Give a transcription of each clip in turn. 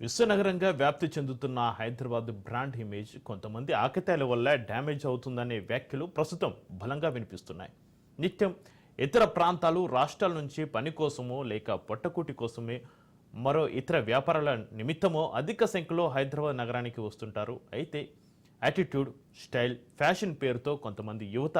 విశ్వనగరంగా వ్యాప్తి చెందుతున్న Hyderabad brand image కొంతమంది ఆకతాయిల వల్ల డ్యామేజ్ అవుతుందనే వ్యాఖ్యలు ప్రస్తుతం బలంగా వినిపిస్తున్నాయి. నిత్యం ఇతర ప్రాంతాలు రాష్ట్రాల నుంచి పని కోసమో లేక పొట్టకూటి కోసమే మరో ఇతర వ్యాపారాల నిమిత్తమో అధిక సంఖ్యలో హైదరాబాద్ నగరానికి వస్తుంటారు. అయితే యాటిట్యూడ్ స్టైల్ ఫ్యాషన్ పేరుతో కొంతమంది యువత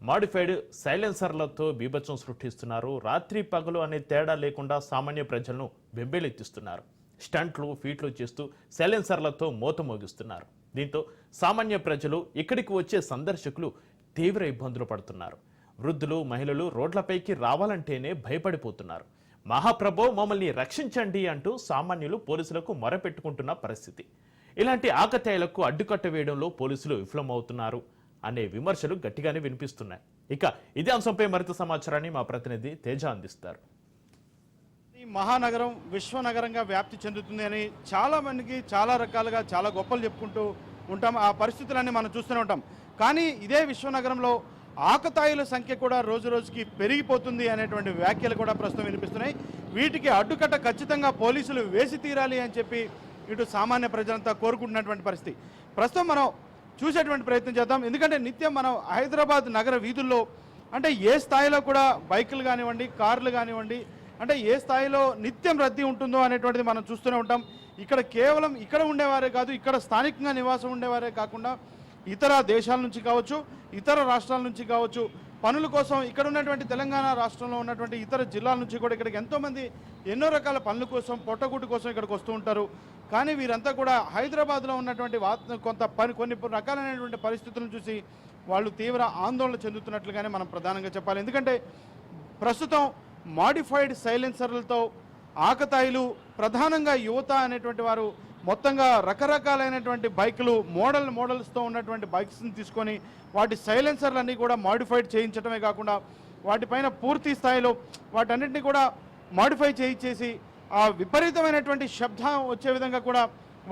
మాడిఫైడ్ సైలెన్సర్లతో బీభత్సం సృష్టిస్తున్నారు. రాత్రి పగలు అనే తేడా లేకుండా సామాన్య ప్రజలను బెంబేలెత్తిస్తున్నారు స్టంట్లు ఫీట్లు చేస్తూ సెలెన్సర్లతో మోత మోగిస్తున్నారు. దీంతో సామాన్య ప్రజలు ఇక్కడికి వచ్చే సందర్శకులు తీవ్ర ఇబ్బందులు పడుతున్నారు. వృద్ధులు మహిళలు రోడ్లపైకి రావాలంటేనే భయపడిపోతున్నారు. మహాప్రభో మమ్మల్ని రక్షించండి అంటూ సామాన్యులు పోలీసులకు మొరపెట్టుకుంటున్న పరిస్థితి. ఇలాంటి ఆకతాయిలకు అడ్డుకట్ట వేయడంలో పోలీసులు విఫలమవుతున్నారు అనే విమర్శలు గట్టిగానే వినిపిస్తున్నాయి. ఇక ఇదే అంశంపై మరింత సమాచారాన్ని మా ప్రతినిధి తేజ అందిస్తారు. మహానగరం విశ్వనగరంగా వ్యాప్తి చెందుతుంది అని చాలా మందికి చాలా రకాలుగా చాలా గొప్పలు చెప్పుకుంటూ ఉంటాం. ఆ పరిస్థితులన్నీ మనం చూస్తూనే ఉంటాం. కానీ ఇదే విశ్వనగరంలో ఆకతాయిల సంఖ్య కూడా రోజు రోజుకి పెరిగిపోతుంది అనేటువంటి వ్యాఖ్యలు కూడా ప్రస్తుతం వినిపిస్తున్నాయి. వీటికి అడ్డుకట్ట ఖచ్చితంగా పోలీసులు వేసి తీరాలి అని చెప్పి ఇటు సామాన్య ప్రజలంతా కోరుకుంటున్నటువంటి పరిస్థితి. ప్రస్తుతం మనం చూసేటువంటి ప్రయత్నం చేద్దాం. ఎందుకంటే నిత్యం మనం హైదరాబాద్ నగర వీధుల్లో అంటే ఏ స్థాయిలో కూడా బైకులు కానివ్వండి కార్లు కానివ్వండి అంటే ఏ స్థాయిలో నిత్యం రద్దీ ఉంటుందో అనేటువంటిది మనం చూస్తూనే ఉంటాం. ఇక్కడ కేవలం ఇక్కడ ఉండేవారే కాదు ఇక్కడ స్థానికంగా నివాసం ఉండేవారే కాకుండా ఇతర దేశాల నుంచి కావచ్చు ఇతర రాష్ట్రాల నుంచి కావచ్చు పనుల కోసం ఇక్కడ ఉన్నటువంటి తెలంగాణ రాష్ట్రంలో ఉన్నటువంటి ఇతర జిల్లాల నుంచి కూడా ఇక్కడికి ఎంతోమంది ఎన్నో రకాల పనుల కోసం పొట్టగుట్టు కోసం ఇక్కడికి వస్తూ ఉంటారు. కానీ వీరంతా కూడా హైదరాబాద్లో ఉన్నటువంటి వాత కొంత పని కొన్ని రకాలైనటువంటి పరిస్థితులను చూసి వాళ్ళు తీవ్ర ఆందోళన చెందుతున్నట్లుగానే మనం ప్రధానంగా చెప్పాలి. ఎందుకంటే ప్రస్తుతం మాడిఫైడ్ సైలెన్సర్లతో ఆకతాయిలు ప్రధానంగా యువత అనేటువంటి వారు మొత్తంగా రకరకాలైనటువంటి బైకులు మోడల్ మోడల్స్తో ఉన్నటువంటి బైక్స్ని తీసుకొని వాటి సైలెన్సర్లన్నీ కూడా మాడిఫైడ్ చేయించడమే కాకుండా వాటిపైన పూర్తి స్థాయిలో వాటన్నిటిని కూడా మాడిఫై చేయించేసి ఆ విపరీతమైనటువంటి శబ్దం వచ్చే విధంగా కూడా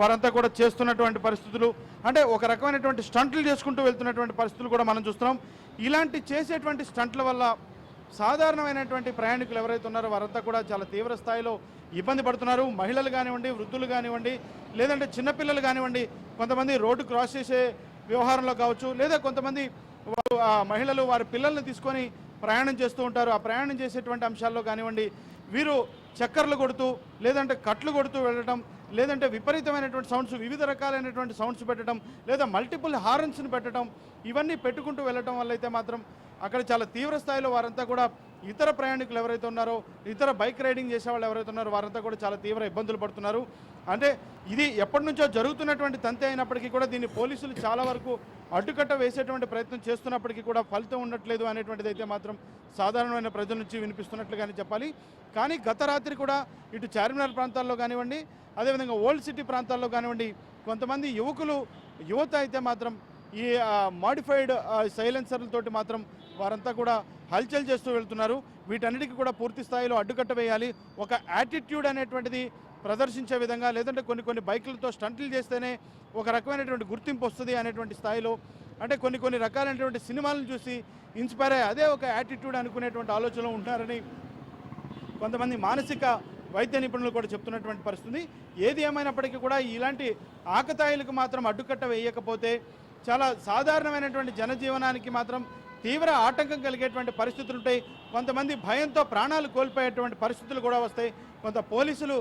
వారంతా కూడా చేస్తున్నటువంటి పరిస్థితులు. అంటే ఒక రకమైనటువంటి స్టంట్లు చేసుకుంటూ వెళ్తున్నటువంటి పరిస్థితులు కూడా మనం చూస్తున్నాం. ఇలాంటి చేసేటువంటి స్టంట్ల వల్ల సాధారణమైనటువంటి ప్రయాణికులు ఎవరైతే ఉన్నారో వారంతా కూడా చాలా తీవ్ర స్థాయిలో ఇబ్బంది పడుతున్నారు. మహిళలు కానివ్వండి వృద్ధులు కానివ్వండి లేదంటే చిన్నపిల్లలు కానివ్వండి కొంతమంది రోడ్డు క్రాస్ చేసే వ్యవహారంలో కావచ్చు లేదా కొంతమంది వారు ఆ మహిళలు వారి పిల్లల్ని తీసుకొని ప్రయాణం చేస్తూ ఉంటారు. ఆ ప్రయాణం చేసేటువంటి అంశాల్లో కానివ్వండి వీరు చక్కర్లు కొడుతూ లేదంటే కట్లు కొడుతూ వెళ్ళడం లేదంటే విపరీతమైనటువంటి సౌండ్స్ వివిధ రకాలైనటువంటి సౌండ్స్ పెట్టడం లేదా మల్టిపుల్ హార్న్స్ని పెట్టడం ఇవన్నీ పెట్టుకుంటూ వెళ్ళటం వల్ల అయితే మాత్రం అక్కడ చాలా తీవ్ర స్థాయిలో వారంతా కూడా ఇతర ప్రయాణికులు ఎవరైతే ఉన్నారో ఇతర బైక్ రైడింగ్ చేసే వాళ్ళు ఎవరైతే ఉన్నారో వారంతా కూడా చాలా తీవ్ర ఇబ్బందులు పడుతున్నారు. అంటే ఇది ఎప్పటి నుంచో జరుగుతున్నటువంటి తంతే అయినప్పటికీ కూడా దీన్ని పోలీసులు చాలా వరకు అడ్డుకట్ట వేసేటువంటి ప్రయత్నం చేస్తున్నప్పటికీ కూడా ఫలితం ఉండట్లేదు అనేటువంటిది అయితే మాత్రం సాధారణమైన ప్రజల నుంచి వినిపిస్తున్నట్లుగానే చెప్పాలి. కానీ గత రాత్రి కూడా ఇటు చార్మినార్ ప్రాంతాల్లో కానివ్వండి అదేవిధంగా ఓల్డ్ సిటీ ప్రాంతాల్లో కానివ్వండి కొంతమంది యువకులు యువత అయితే మాత్రం ఈ మాడిఫైడ్ సైలెన్సర్లతోటి మాత్రం వారంతా కూడా హల్చల్ చేస్తూ వెళ్తున్నారు. వీటన్నిటికీ కూడా పూర్తి స్థాయిలో అడ్డుకట్ట వేయాలి. ఒక యాటిట్యూడ్ అనేటువంటిది ప్రదర్శించే విధంగా లేదంటే కొన్ని కొన్ని బైకులతో స్టంట్లు చేస్తేనే ఒక రకమైనటువంటి గుర్తింపు వస్తుంది అనేటువంటి స్థాయిలో. అంటే కొన్ని కొన్ని రకాలైనటువంటి సినిమాలను చూసి ఇన్స్పైర్ అయ్యి అదే ఒక యాటిట్యూడ్ అనుకునేటువంటి ఆలోచనలో ఉంటారని కొంతమంది మానసిక వైద్య నిపుణులు కూడా చెప్తున్నటువంటి పరిస్థితి. ఏది ఏమైనప్పటికీ కూడా ఇలాంటి ఆకతాయిలకు మాత్రం అడ్డుకట్ట వేయకపోతే చాలా సాధారణమైనటువంటి జనజీవనానికి మాత్రం తీవ్ర ఆటంకం కలిగేటువంటి పరిస్థితులు ఉంటాయి. కొంతమంది భయంతో ప్రాణాలు కోల్పోయేటువంటి పరిస్థితులు కూడా వస్తాయి. కొంత పోలీసులు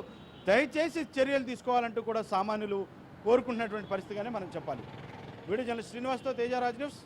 దయచేసి చర్యలు తీసుకోవాలంటూ కూడా సామాన్యులు కోరుకుంటున్నటువంటి పరిస్థితిగానే మనం చెప్పాలి. వీడియో జర్నలిస్ట్ శ్రీనివాస్తో తేజారాజ్ న్యూస్.